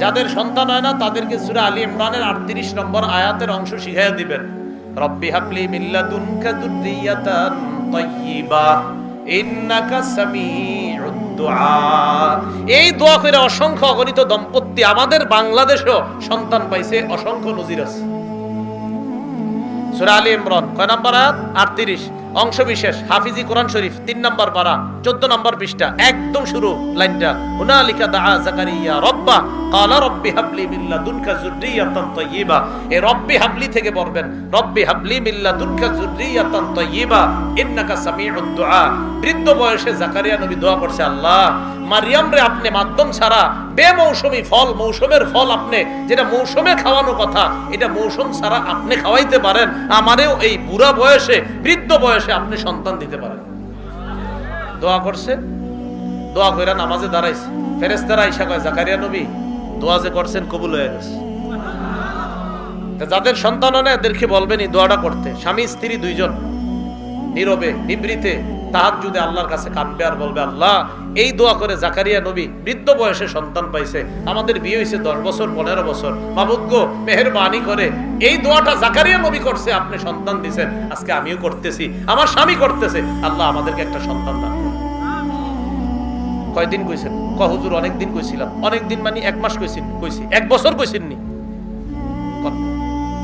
যাদের সন্তান হয় না, তাদেরকে সূরা আলী ইমরানের 38 নম্বর আয়াতের অংশ শিখাইয়া দিবেন। রব্বি হাবলি ইন্নাকা সামিউদ দুআ। এই দোয়া করে অসংখ্য অগণিত দম্পতি আমাদের বাংলাদেশেও সন্তান পাইছে, অসংখ্য নজির আছে। সূরা আলী ইমরান, কয় নাম্বার আয়াত? 38 অংশ বিশেষ হাফিজি কোরআন শরীফ, তিন নম্বর পারা, চোদ্দ নম্বর পৃষ্ঠা, একদম শুরু লাইনটা। দা জাকারিয়া রব্বা, কালা রব্বি হাবলি যুররিয়াতান তাইয়্যিবা এ রব্বি হাবলি থেকে পড়বেন রব্বি হাবলি মিল্লা লাদুনকা যুররিয়াতান ইবা ইন্নাকা সামিউদ বৃদ্ধ বয়সে জাকারিয়া নবী দোয়া করছে, আল্লাহ মারিয়াম রে আপনি মাধ্যম ছাড়া বেমৌসুমি ফল, মৌসুমের ফল আপনি যেটা মৌসুমে খাওয়ানো কথা, এটা মৌসুম ছাড়া আপনি খাওয়াইতে পারেন, আমারেও এই বুড়া বয়সে, বৃদ্ধ বয়সে আপনি সন্তান দিতে পারেন। দোয়া করছে, দোয়া কইরা নামাজে দাঁড়াইছে। ফেরেস্তারা আইসা কয়, জাকারিয়া নবী, দোয়া যে করছেন কবুল হয়ে গেছে। যাদের সন্তান হয় এদেরকে বলবেন এই দোয়াটা করতে। স্বামী, স্ত্রী দুইজন। নীরবে, নিবৃতে তাহার যদি আল্লাহর কাছে কাঁদবে আর বলবে, আল্লাহ, এই দোয়া করে জাকারিয়া নবী বৃদ্ধ বয়সে সন্তান পাইছে। আমাদের বিয়ে হয়েছে দশ বছর, পনেরো বছর। মাবুদ্গ মেহরবানি করে, এই দোয়াটা জাকারিয়া নবী করছে, আপনি সন্তান দিছেন। আজকে আমিও করতেছি, আমার স্বামী করতেছে। আল্লাহ আমাদেরকে একটা সন্তান দান কয়দিন কইছেন? ক, হুজুর অনেক দিন কইছিলাম। অনেক দিন মানে এক মাস কইছেন কইছি। এক বছর কইছেননি। কর।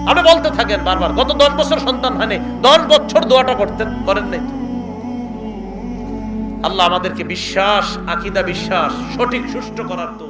আপনি বলতে থাকেন বারবার, গত দশ বছর সন্তান হয়নি, দশ বছর দোয়াটা করতেন, করেন নাই আল্লাহ আমাদেরকে বিশ্বাস, আকিদা বিশ্বাস, সঠিক, সুষ্ঠু করার তো